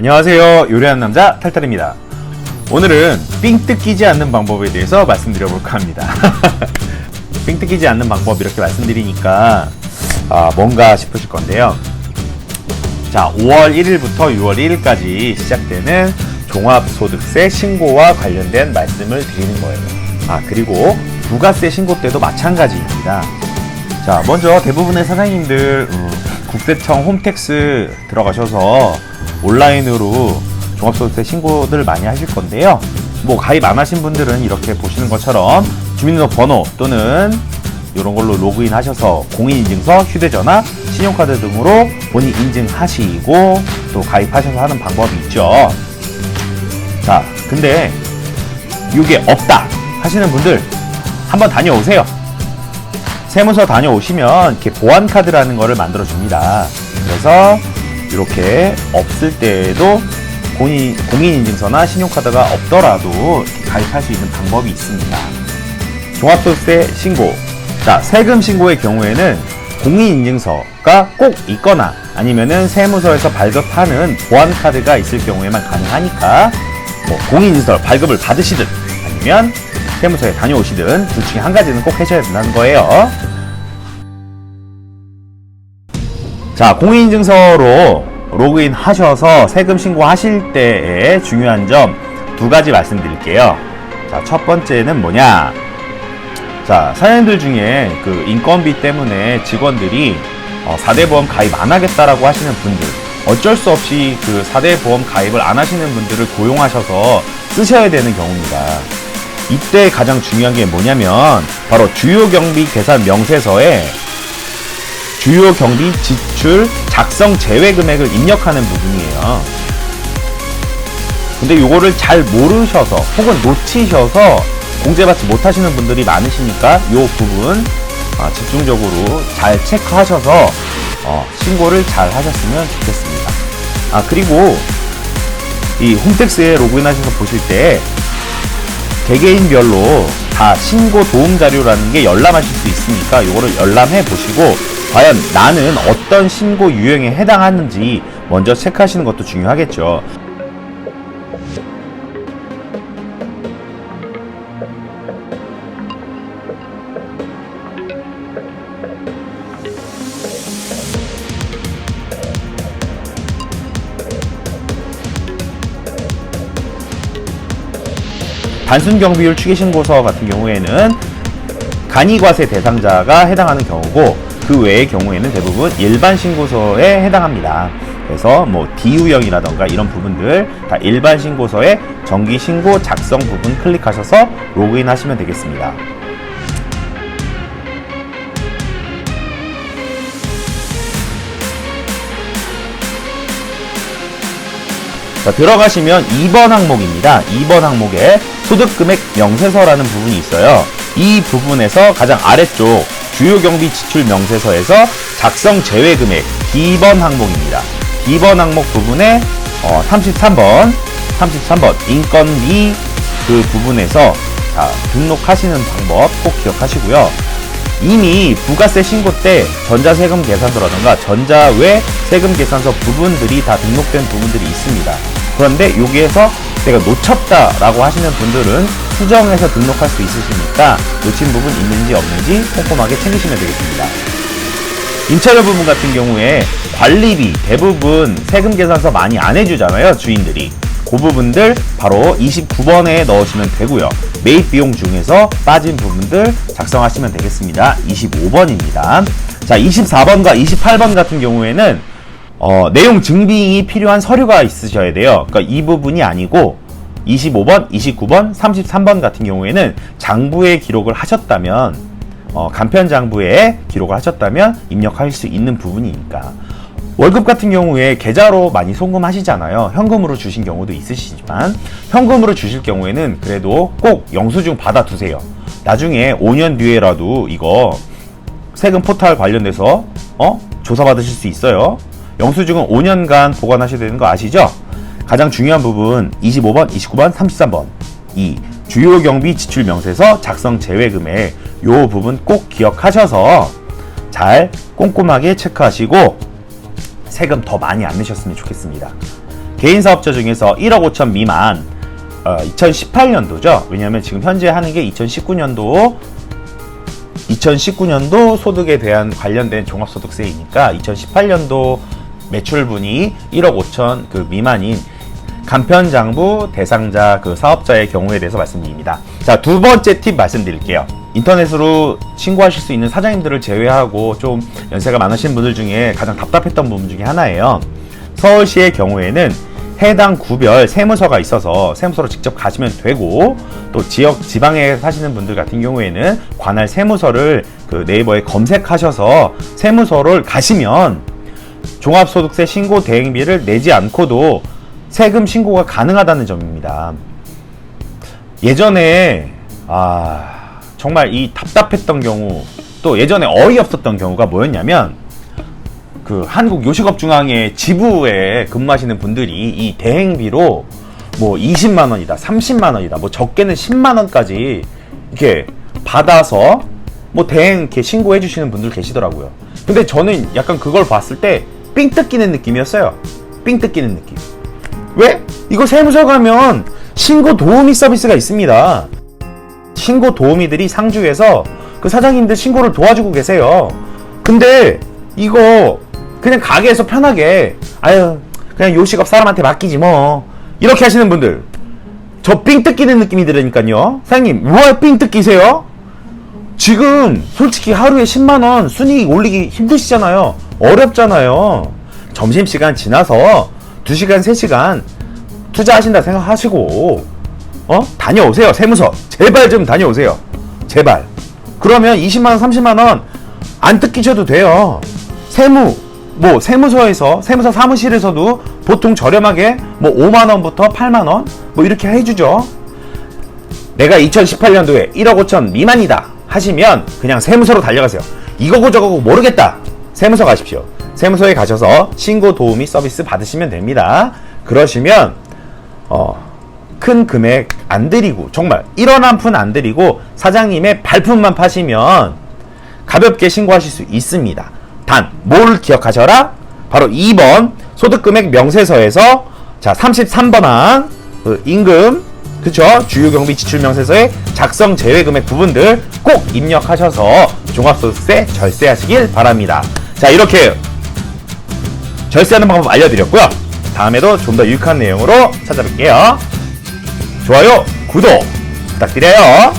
안녕하세요. 요리하는 남자 탈탈입니다. 오늘은 삥 뜯기지 않는 방법에 대해서 말씀드려 볼까 합니다. 삥 뜯기지 않는 방법 이렇게 말씀드리니까 아, 뭔가 싶으실 건데요. 자, 5월 1일부터 6월 1일까지 시작되는 종합소득세 신고와 관련된 말씀을 드리는 거예요. 아, 그리고 부가세 신고 때도 마찬가지입니다. 자, 먼저 대부분의 사장님들 음, 국세청 홈택스 들어가셔서 온라인으로 종합소득세 신고들 많이 하실 건데요. 뭐 가입 안 하신 분들은 이렇게 보시는 것처럼 주민등록번호 또는 이런 걸로 로그인 하셔서 공인인증서, 휴대전화, 신용카드 등으로 본인 인증하시고 또 가입하셔서 하는 방법이 있죠. 자, 근데 이게 없다 하시는 분들 한번 다녀오세요. 세무서 다녀오시면 이렇게 보안카드라는 거를 만들어 줍니다. 그래서 이렇게 없을 때에도 공인, 공인인증서나 신용카드가 없더라도 가입할 수 있는 방법이 있습니다. 종합소득세 신고. 자, 세금 신고의 경우에는 공인인증서가 꼭 있거나 아니면은 세무서에서 발급하는 보안카드가 있을 경우에만 가능하니까 뭐 공인인증서 발급을 받으시든 아니면 세무서에 다녀오시든 둘 중에 한 가지는 꼭 하셔야 된다는 거예요. 자, 공인인증서로 로그인 하셔서 세금 신고하실 때의 중요한 점 두 가지 말씀드릴게요. 자, 첫 번째는 뭐냐? 자, 사장님들 중에 그 인건비 때문에 직원들이 어, 4대 보험 가입 안 하겠다라고 하시는 분들, 어쩔 수 없이 그 4대 보험 가입을 안 하시는 분들을 고용하셔서 쓰셔야 되는 경우입니다. 이때 가장 중요한 게 뭐냐면 바로 주요 경비 계산 명세서에 주요 경비 지출 작성 제외 금액을 입력하는 부분이에요. 근데 요거를 잘 모르셔서 혹은 놓치셔서 공제받지 못하시는 분들이 많으시니까 요 부분 아, 집중적으로 잘 체크하셔서 어, 신고를 잘 하셨으면 좋겠습니다. 아 그리고 이 홈택스에 로그인하셔서 보실 때 개개인별로 다 신고 도움 자료라는 게 열람하실 수 있으니까 요거를 열람해 보시고 과연 나는 어떤 신고 유형에 해당하는지 먼저 체크하시는 것도 중요하겠죠. 단순 경비율 추계 신고서 같은 경우에는 간이과세 대상자가 해당하는 경우고 그 외의 경우에는 대부분 일반 신고서에 해당합니다. 그래서 뭐 DU형이라던가 이런 부분들 다 일반 신고서에 정기 신고 작성 부분 클릭하셔서 로그인 하시면 되겠습니다. 자, 들어가시면 2번 항목입니다. 2번 항목에 소득금액 명세서라는 부분이 있어요. 이 부분에서 가장 아래쪽 주요 경비 지출 명세서에서 작성 제외 금액 B번 항목입니다. B번 항목 부분에 어, 33번, 33번 인건비 그 부분에서 자, 등록하시는 방법 꼭 기억하시고요. 이미 부가세 신고 때 전자세금 계산서라든가 전자외 세금 계산서 부분들이 다 등록된 부분들이 있습니다. 그런데 여기에서 내가 놓쳤다라고 하시는 분들은 수정해서 등록할 수 있으시니까 놓친 부분 있는지 없는지 꼼꼼하게 챙기시면 되겠습니다. 임차료 부분 같은 경우에 관리비 대부분 세금 계산서 많이 안 해주잖아요 주인들이. 그 부분들 바로 29번에 넣으시면 되고요. 매입 비용 중에서 빠진 부분들 작성하시면 되겠습니다. 25번입니다. 자 24번과 28번 같은 경우에는 어, 내용 증빙이 필요한 서류가 있으셔야 돼요. 그러니까 이 부분이 아니고 25번, 29번, 33번 같은 경우에는 장부에 기록을 하셨다면 어, 간편 장부에 기록을 하셨다면 입력할 수 있는 부분이니까. 월급 같은 경우에 계좌로 많이 송금하시잖아요. 현금으로 주신 경우도 있으시지만 현금으로 주실 경우에는 그래도 꼭 영수증 받아 두세요. 나중에 5년 뒤에라도 이거 세금 포탈 관련돼서 어? 조사 받으실 수 있어요 영수증은 5년간 보관하셔야 되는 거 아시죠? 가장 중요한 부분 25번, 29번, 33번 이 주요 경비 지출 명세서 작성 제외 금액 요 부분 꼭 기억하셔서 잘 꼼꼼하게 체크하시고 세금 더 많이 안 내셨으면 좋겠습니다. 개인 사업자 중에서 1억 5천 미만 어, 2018년도죠. 왜냐하면 지금 현재 하는 게 2019년도 2019년도 소득에 대한 관련된 종합소득세이니까 2018년도 매출분이 1억 5천 그 미만인 간편장부 대상자 그 사업자의 경우에 대해서 말씀드립니다. 자, 두 번째 팁 말씀드릴게요. 인터넷으로 신고하실 수 있는 사장님들을 제외하고 좀 연세가 많으신 분들 중에 가장 답답했던 부분 중에 하나예요. 서울시의 경우에는 해당 구별 세무서가 있어서 세무서로 직접 가시면 되고 또 지역 지방에 사시는 분들 같은 경우에는 관할 세무서를 그 네이버에 검색하셔서 세무서를 가시면 종합소득세 신고 대행비를 내지 않고도 세금 신고가 가능하다는 점입니다. 예전에 아 정말 이 답답했던 경우 또 예전에 어이없었던 경우가 뭐였냐면 그 한국 요식업중앙회 지부에 근무하시는 분들이 이 대행비로 뭐 20만 원이다, 30만 원이다, 뭐 적게는 10만 원까지 이렇게 받아서 뭐 대행 이렇게 신고해 주시는 분들 계시더라고요. 근데 저는 약간 그걸 봤을 때 삥 뜯기는 느낌이었어요. 삥 뜯기는 느낌. 왜? 이거 세무서 가면 신고 도우미 서비스가 있습니다. 신고 도우미들이 상주에서 그 사장님들 신고를 도와주고 계세요. 근데 이거 그냥 가게에서 편하게 아유 그냥 요식업 사람한테 맡기지 뭐 이렇게 하시는 분들 저 삥 뜯기는 느낌이 들으니까요. 사장님 왜삥 뜯기세요? 지금 솔직히 하루에 10만 원 순이익 올리기 힘드시잖아요. 어렵잖아요. 점심시간 지나서 2시간, 3시간 투자하신다 생각하시고 어? 다녀오세요. 세무서. 제발 좀 다녀오세요. 제발. 그러면 20만 원, 30만 원 안 뜯기셔도 돼요. 세무 뭐 세무서에서 세무서 사무실에서도 보통 저렴하게 뭐 5만 원부터 8만 원 뭐 이렇게 해주죠. 내가 2018년도에 1억 5천 미만이다 하시면 그냥 세무서로 달려가세요. 이거고 저거고 모르겠다. 세무서 가십시오. 세무서에 가셔서 신고 도우미 서비스 받으시면 됩니다. 그러시면 어, 큰 금액 안 드리고 정말 1원 한 푼 안 드리고 사장님의 발품만 파시면 가볍게 신고하실 수 있습니다. 단 뭘 기억하셔라? 바로 2번 소득금액 명세서에서 자 33번 항 그 임금 그쵸 주요경비 지출명세서의 작성 제외 금액 부분들 꼭 입력하셔서 종합소득세 절세하시길 바랍니다. 자 이렇게 절세하는 방법 알려드렸고요. 다음에도 좀 더 유익한 내용으로 찾아뵐게요. 좋아요, 구독 부탁드려요.